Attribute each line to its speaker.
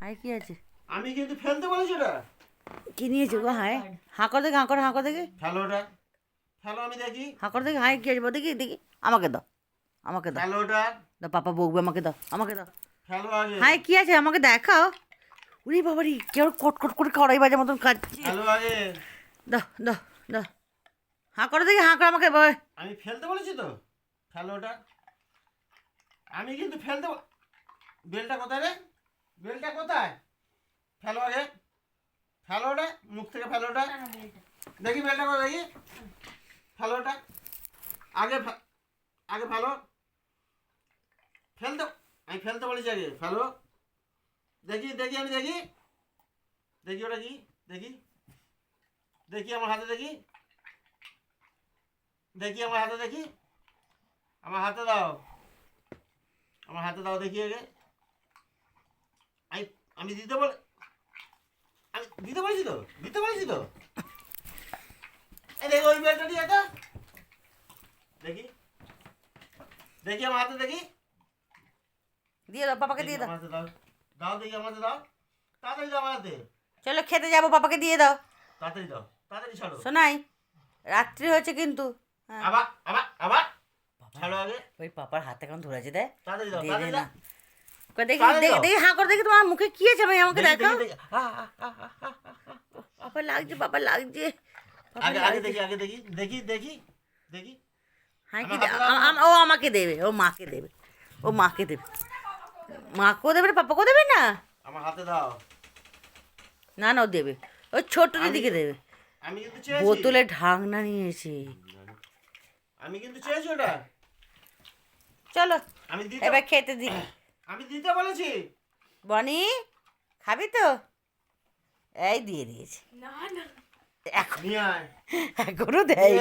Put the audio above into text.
Speaker 1: High কি আছে?
Speaker 2: আমি কিন্তু ফেলতে বলেছি ওটা।
Speaker 1: কি নিয়েছে গো হাই হাঁকর দেখে হাঁকর হাঁকর দেখে।
Speaker 2: ফেলো ওটা। ফেলো আমি দেখি।
Speaker 1: হাঁকর দেখে হাই কি আছে দেখি দেখি। আমাকে দাও আমাকে দাও।
Speaker 2: ফেলো ওটা।
Speaker 1: দাও পাপা বকবে আমাকে দাও আমাকে দাও।
Speaker 2: ফেলো আগে।
Speaker 1: হাই কি আছে? আমাকে দেখাও। উনি বাবারি কেউ কটকট করে কড়াই বাজার মতন কাটছে
Speaker 2: ফেলো আগে।
Speaker 1: দাও দাও দাও। হাঁ করে দেখি হাঁ করে আমাকে।
Speaker 2: আমি ফেলতে বলেছি তো। ফেলো ওটা। আমি কিন্তু ফেলতে বেলটা কোথায় রে? বেলটা কোথায়? ফেলো আগে ফেলো মুখ থেকে ফেলো ওটা দেখি বেলটা কোথায় দেখি। ফেলো ওটা আগে আগে ফেলো। ফেলতে আমি ফেলতে বলেছি আগে ফেলো। দেখি দেখি আমি দেখি। দেখি ওটা কি? দেখি। দেখি আমার হাতে দেখি। দেখি আমার হাতে দেখি। আমার হাতে দাও। আমার হাতে দাও দেখি আগে। আমি দিতে বলে আমি দিতে বলেছি তো? দিতে বলেছি তো? দেখো ওই বেলটা দিয়ে তো। দেখি। দেখি আমার হাতে দেখি।
Speaker 1: দিয়ে দাও পাপাকে দিয়ে দাও।
Speaker 2: দাও। দেখি আমার দাও। তাড়াতাড়ি দাও আমার হাতে।
Speaker 1: চলো খেতে যাব পাপাকে দিয়ে দাও।
Speaker 2: তাড়াতাড়ি দাও তাড়াতাড়ি ছাড়ো।
Speaker 1: শোনাই রাত্রি হয়েছে কিন্তু। হ্যাঁ।
Speaker 2: আবার আবার আবার? ছাড়ো আগে।
Speaker 1: ওই পাপার হাতে কেমন ধরেছে দেয়
Speaker 2: তাড়াতাড়ি দাও তাড়াতাড়ি দাও।
Speaker 1: দেখি দেখি দেখি হাঁ করে দেখি তোমার মুখে কি আছে আমি আমাকে
Speaker 2: দেখি।
Speaker 1: পাপা লাগছে পাপা লাগছে। পাপা
Speaker 2: আগে আগে দেখি আগে দেখি দেখি দেখি দেখি।
Speaker 1: হ্যাঁ কি
Speaker 2: আমার
Speaker 1: দে-
Speaker 2: হাতে দাও।
Speaker 1: আ- আ- ও আমাকে দেবে ও মাকে দেবে ও মাকে দেবে। মাকেও দেবে না পাপাকেও দেবে না?
Speaker 2: আমার হাতে দাও।
Speaker 1: না না ও দেবে। ও ছোট দিদিকে দেবে।
Speaker 2: আমি কিন্তু চেয়েছি।
Speaker 1: বোতলে ঢাকনা নিয়েছে
Speaker 2: আমি কিন্তু চেয়েছি ওটা।
Speaker 1: চলো
Speaker 2: আমি
Speaker 1: এবার খেতে দি
Speaker 2: আমি দিতে বলেছি।
Speaker 1: বনি খাবি তো? এই দিয়ে দিয়েছি।
Speaker 3: না না।
Speaker 2: এখনই
Speaker 1: এখনও দেয়